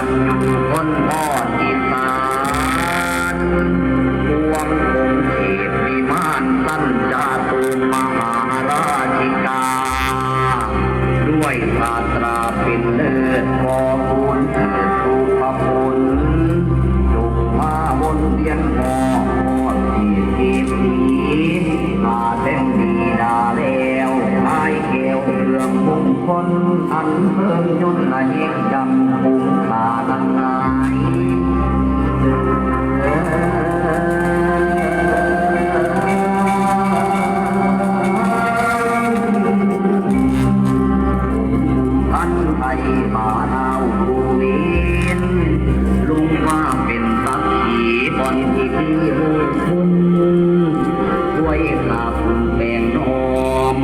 คนพ่ออีสานพวงคงเขตวิมานสั้นจาตุมหาราชิกา ด้วยชาตราเป็นเลิศพอคุณเถิดสุภพุนจุกมาบนเวียนหอดสีเก็บสีมาเต้นดีดาแล้วไอ้แก้วเครื่องมงคลอันเพิ่มยนต์ละยิ่ง ป่าเาภูมิลุงว่าเป็นสักขีบนที่ที่คุณด้ยกราบคุปลงนอม